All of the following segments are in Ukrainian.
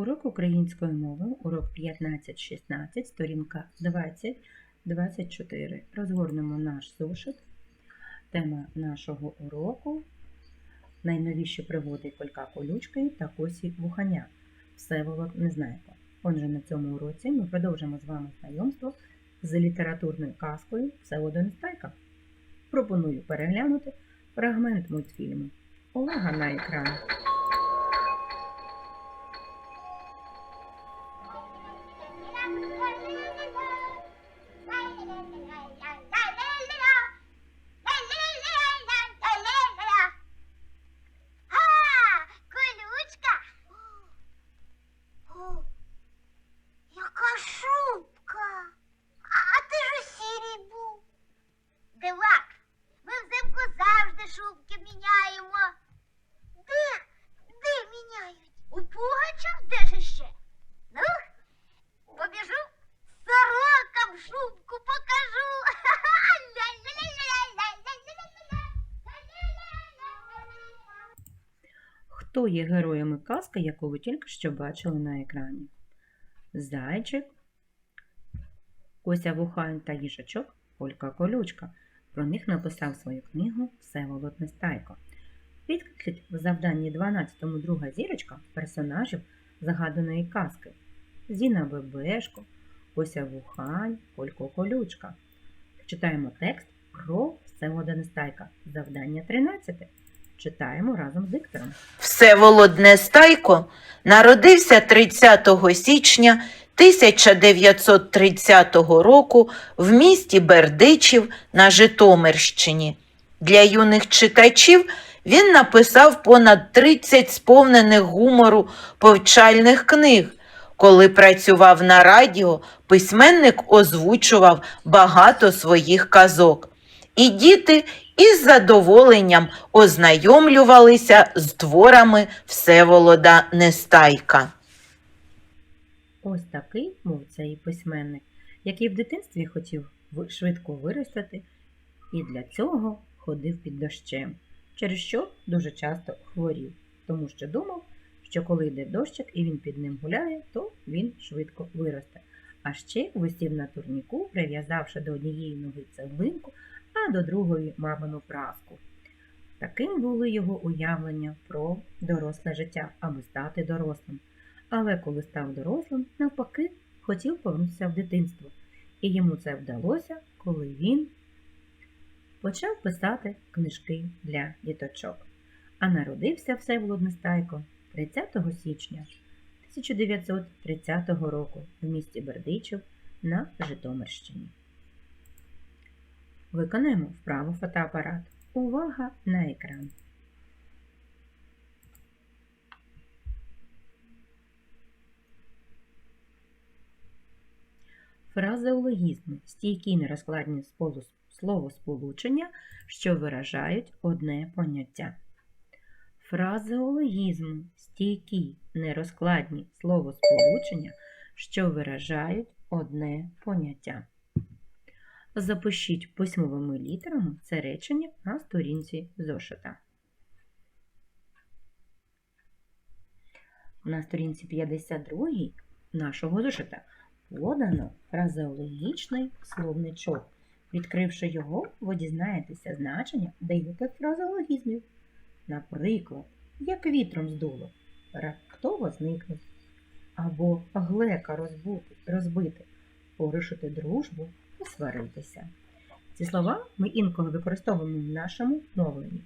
Урок української мови, урок 15-16, сторінка 20-24. Розгорнемо наш зошит. Тема нашого уроку найновіші пригоди Колька Колючки та Косі Вуханя. Всеволод Незнайко. Отже, на цьому уроці ми продовжимо з вами знайомство з літературною казкою Нестайка. Пропоную переглянути фрагмент мультфільму. Увага на екран. Хто є героями казки, яку ви тільки що бачили на екрані? Зайчик, Кося Вухань та їжачок Колька Колючка. Про них написав свою книгу Всеволод Нестайко. Відкрить в завданні 12-му друга зірочка персонажів загаданої казки Зіна Бебешко, Кося Вухань, Колько Колючка. Читаємо текст про Всеволода Нестайка. Завдання 13. Читаємо разом з диктором. Всеволод Нестайко народився 30 січня 1930 року в місті Бердичів на Житомирщині. Для юних читачів він написав понад 30 сповнених гумору повчальних книг. Коли працював на радіо, письменник озвучував багато своїх казок. І діти із задоволенням ознайомлювалися з творами Всеволода Нестайка. Ось такий був цей письменник, який в дитинстві хотів швидко виростати і для цього ходив під дощем, через що дуже часто хворів, тому що думав, що коли йде дощик і він під ним гуляє, то він швидко виросте. А ще висів на турніку, прив'язавши до однієї ноги цеглинку, а до другої мамину праску. Таким були його уявлення про доросле життя, аби стати дорослим. Але коли став дорослим, навпаки, хотів повернутися в дитинство. І йому це вдалося, коли він почав писати книжки для діточок. А народився Всеволод Нестайко 30 січня 1930 року в місті Бердичів на Житомирщині. Виконаємо вправу фотоапарат. Увага на екран. Фразеологізми стійкі нерозкладні сполу- словосполучення, що виражають одне поняття. Фразеологізми стійкі нерозкладні словосполучення, що виражають одне поняття. Запишіть письмовими літерами це речення на сторінці зошита. На сторінці 52 нашого зошита подано фразеологічний словничок. Відкривши його, ви дізнаєтеся значення деяких фразеологізмів. Наприклад, як вітром здуло, раптово зникнуть, або глека розбути, розбити, порушити дружбу, посваритися. Ці слова ми інколи використовуємо в нашому мовленні.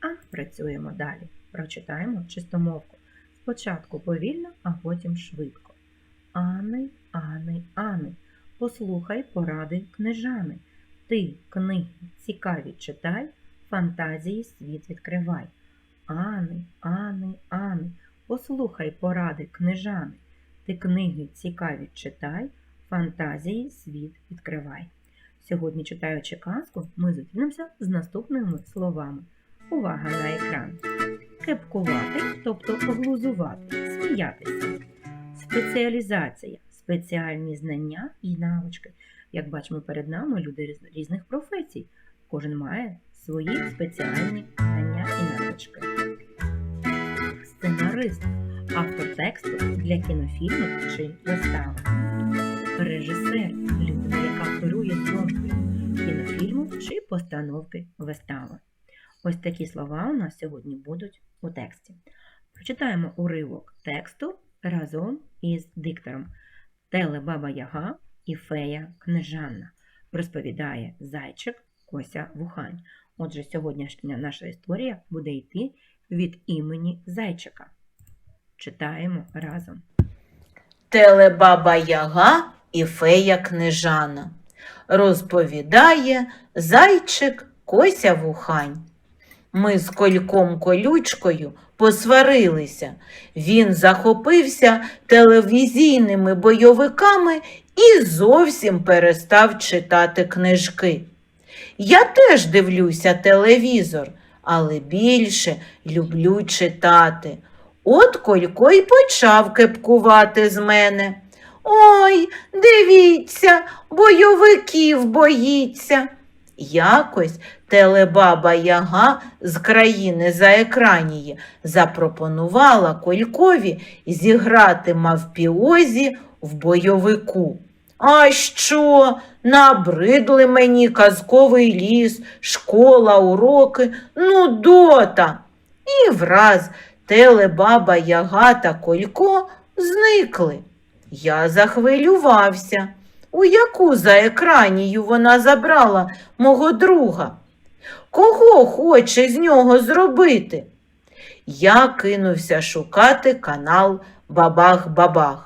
А працюємо далі. Прочитаємо чистомовку. Спочатку повільно, а потім швидко. Ани, Ани, Ани, послухай поради книжани. Ти книги цікаві читай, фантазії світ відкривай. Ани, Ани, Ани, послухай поради книжани. Ти книги цікаві читай, фантазії світ відкривай. Сьогодні, читаючи казку, ми зустрінемося з наступними словами. Увага на екран! Кепкувати, тобто глузувати, сміятися. Спеціалізація спеціальні знання і навички. Як бачимо перед нами люди різних професій. Кожен має свої спеціальні знання і навички. Сценарист Автор тексту для кінофільму чи вистави. Режисер людина, яка керує зйомкою кінофільму чи постановки вистави. Ось такі слова у нас сьогодні будуть у тексті. Прочитаємо уривок тексту разом із диктором. Телебаба Яга і фея Книжанна. Розповідає зайчик Кося Вухань. Отже, сьогоднішня наша історія буде йти від імені зайчика. Читаємо разом. Телебаба Яга і фея книжана. Розповідає зайчик Кося Вухань. Ми з кольком колючкою посварилися. Він захопився телевізійними бойовиками і зовсім перестав читати книжки. Я теж дивлюся телевізор, але більше люблю читати. От Колько й почав кепкувати з мене. Ой, дивіться, бойовиків боїться. Якось телебаба Яга з країни за екранії запропонувала Колькові зіграти мавпіозі в бойовику. А що? Набридли мені казковий ліс, школа, уроки, ну дота. І враз телебаба Яга та Колько зникли. Я захвилювався. У яку за екранію вона забрала мого друга? Кого хоче з нього зробити? Я кинувся шукати канал Бабах-Бабах.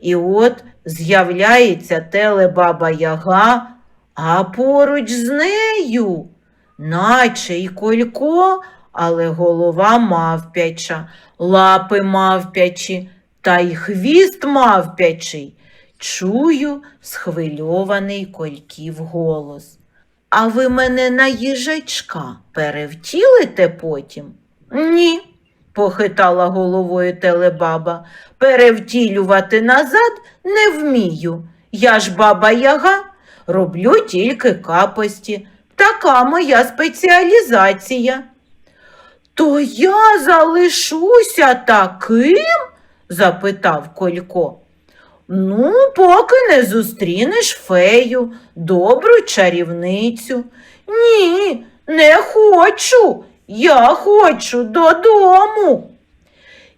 І от з'являється телебаба Яга, а поруч з нею, наче й колько, але голова мавпяча, лапи мавпячі, та й хвіст мавпячий. Чую схвильований кольків голос. А ви мене на їжачка перевтілите потім? Ні, похитала головою телебаба. Перевтілювати назад не вмію. Я ж баба Яга, роблю тільки капості. Така моя спеціалізація. То я залишуся таким? Запитав Колько. Ну, поки не зустрінеш фею, добру чарівницю. Ні, не хочу. Я хочу додому.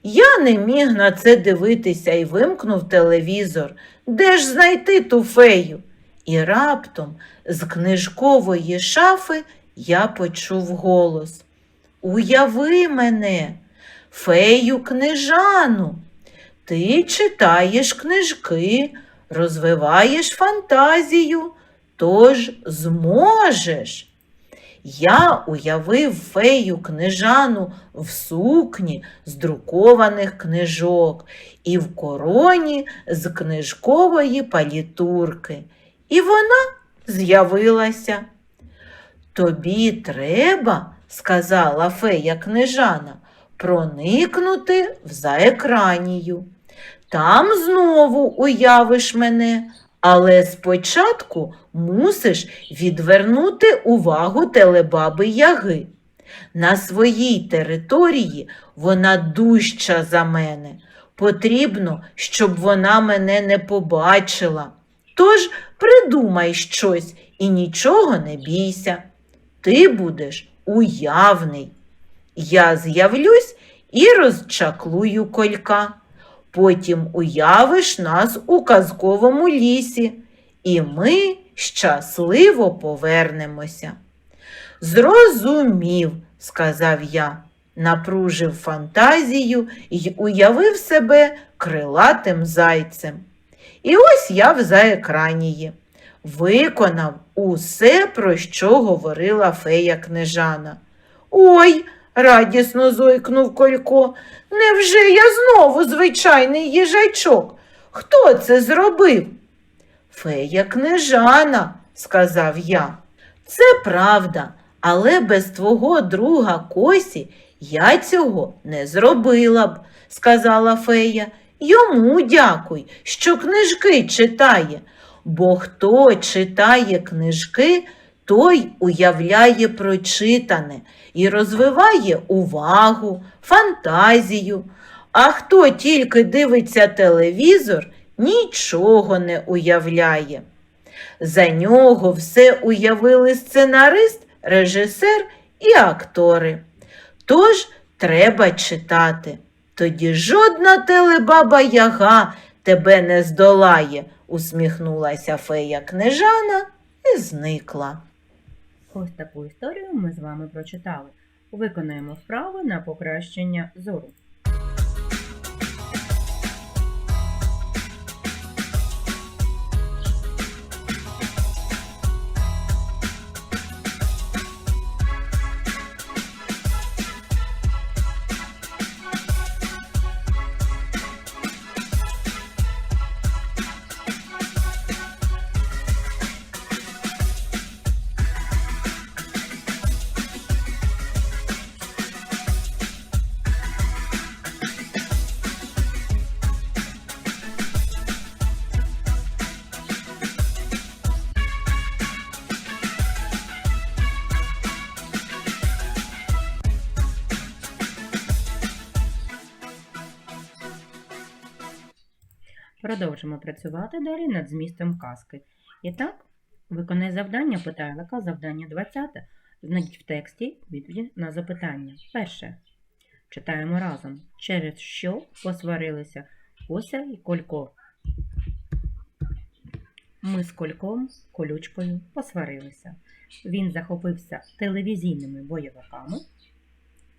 Я не міг на це дивитися і вимкнув телевізор. Де ж знайти ту фею? І раптом з книжкової шафи я почув голос. Уяви мене, фею книжану. Ти читаєш книжки, розвиваєш фантазію, тож зможеш. Я уявив фею книжану в сукні з друкованих книжок і в короні з книжкової палітурки. І вона з'явилася. Тобі треба, сказала фея книжана, проникнути в заекранію. Там знову уявиш мене, але спочатку мусиш відвернути увагу телебаби Яги. На своїй території вона дужча за мене. Потрібно, щоб вона мене не побачила. Тож придумай щось і нічого не бійся. Ти будеш уявний. Я з'явлюсь і розчаклую колька. Потім уявиш нас у казковому лісі, і ми щасливо повернемося. Зрозумів, сказав я, напружив фантазію і уявив себе крилатим зайцем. І ось я в заекранії. Виконав усе, про що говорила фея книжана. Ой, радісно зойкнув Колько. Невже я знову звичайний їжачок? Хто це зробив? Фея книжана, сказав я. Це правда, але без твого друга Косі я цього не зробила б, сказала фея. Йому дякуй, що книжки читає, бо хто читає книжки, той уявляє прочитане і розвиває увагу, фантазію. А хто тільки дивиться телевізор, нічого не уявляє. За нього все уявили сценарист, режисер і актори. Тож треба читати. Тоді жодна телебаба яга тебе не здолає, усміхнулася фея книжана і зникла. Ось таку історію ми з вами прочитали. Виконаємо вправи на покращення зору. Продовжимо працювати далі над змістом казки. І так, виконай завдання, питає Лака, завдання 20. Знайдіть в тексті відповіді на запитання. Перше. Читаємо разом. Через що посварилися Кося і Колько? Ми з Кольком, колючкою, посварилися. Він захопився телевізійними бойовиками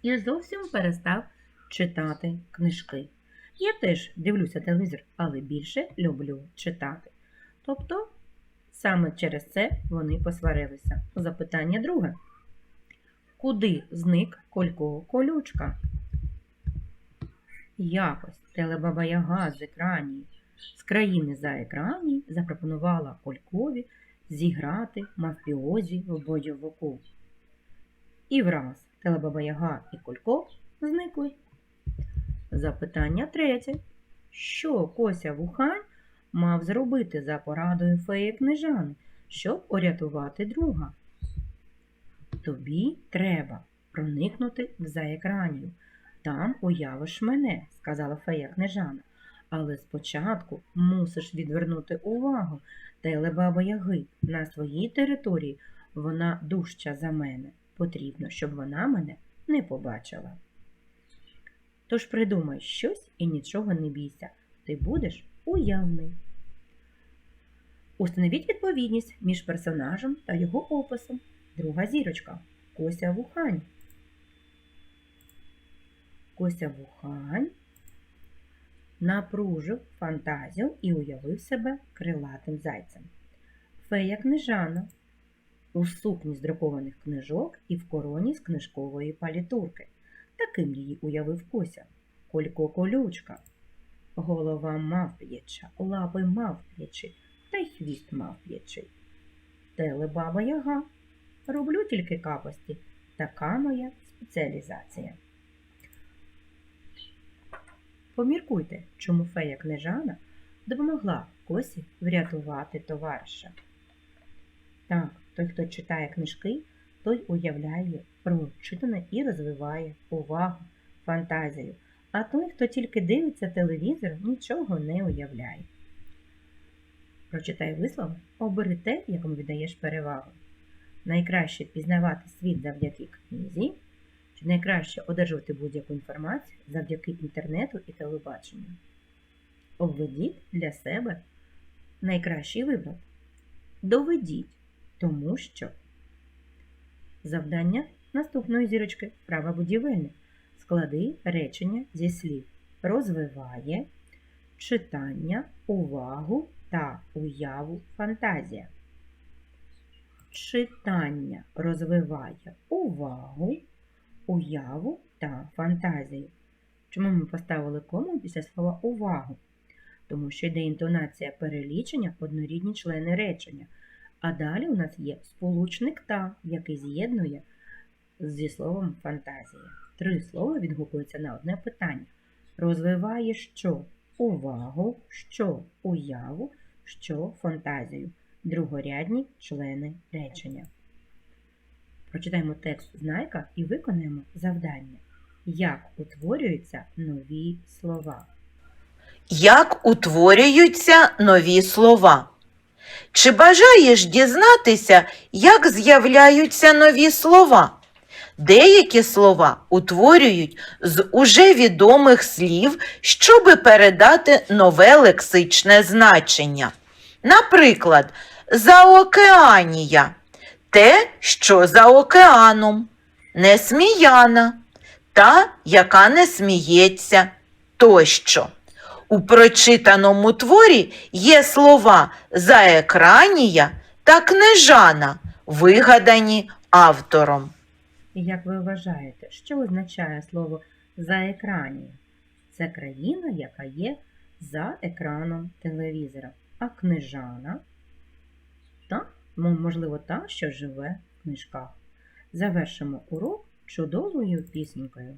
і зовсім перестав читати книжки. Я теж дивлюся телевізор, але більше люблю читати. Тобто, саме через це вони посварилися. Запитання друге. Куди зник Колько колючка? Якось телебаба Яга з екранів, з країни за екрані запропонувала Колькові зіграти мафіозі в бойовику. І враз телебаба Яга і Колько зникли. Запитання третє. Що Кося Вухань мав зробити за порадою феї книжани, щоб урятувати друга? Тобі треба проникнути в заекранію. Там уявиш мене, сказала фея книжана. Але спочатку мусиш відвернути увагу телебаби Яги. На своїй території вона дужча за мене. Потрібно, щоб вона мене не побачила. Тож придумай щось і нічого не бійся. Ти будеш уявний. Установіть відповідність між персонажем та його описом. Друга зірочка. Кося Вухань. Кося Вухань напружив фантазію і уявив себе крилатим зайцем. Фея книжана у сукні з друкованих книжок і в короні з книжкової палітурки. Таким її уявив Кося. Колько колючка. Голова мавп'яча, лапи мавп'ячі, та й хвіст мавп'ячий. Телебаба яга. Роблю тільки капості. Така моя спеціалізація. Поміркуйте, чому фея книжана допомогла Косі врятувати товариша. Так, той, хто читає книжки, той уявляє прочитане і розвиває увагу, фантазію. А той, хто тільки дивиться телевізор, нічого не уявляє. Прочитай вислов, обери те, якому віддаєш перевагу. Найкраще пізнавати світ завдяки книзі, чи найкраще одержувати будь-яку інформацію завдяки інтернету і телебаченню. Обведіть для себе найкращий вибір. Доведіть, тому що завдання наступної зірочки права будівельник. Склади речення зі слів розвиває читання, увагу та уяву фантазія. Читання розвиває увагу, уяву та фантазію. Чому ми поставили кому після слова увагу? Тому що йде інтонація перелічення однорідні члени речення. А далі у нас є сполучник та, який з'єднує зі словом фантазія. Три слова відгукуються на одне питання. Розвиває що? Увагу, що уяву, що фантазію. Другорядні члени речення. Прочитаємо текст знайка і виконаємо завдання. Як утворюються нові слова? Як утворюються нові слова? Чи бажаєш дізнатися, як з'являються нові слова? Деякі слова утворюють з уже відомих слів, щоби передати нове лексичне значення. Наприклад, заокеанія те, що за океаном, несміяна та, яка не сміється, тощо. У прочитаному творі є слова заекранія та книжана, вигадані автором. Як ви вважаєте, що означає слово заекранія? Це країна, яка є за екраном телевізора. А книжана та, можливо, та, що живе в книжках. Завершимо урок чудовою пісенькою.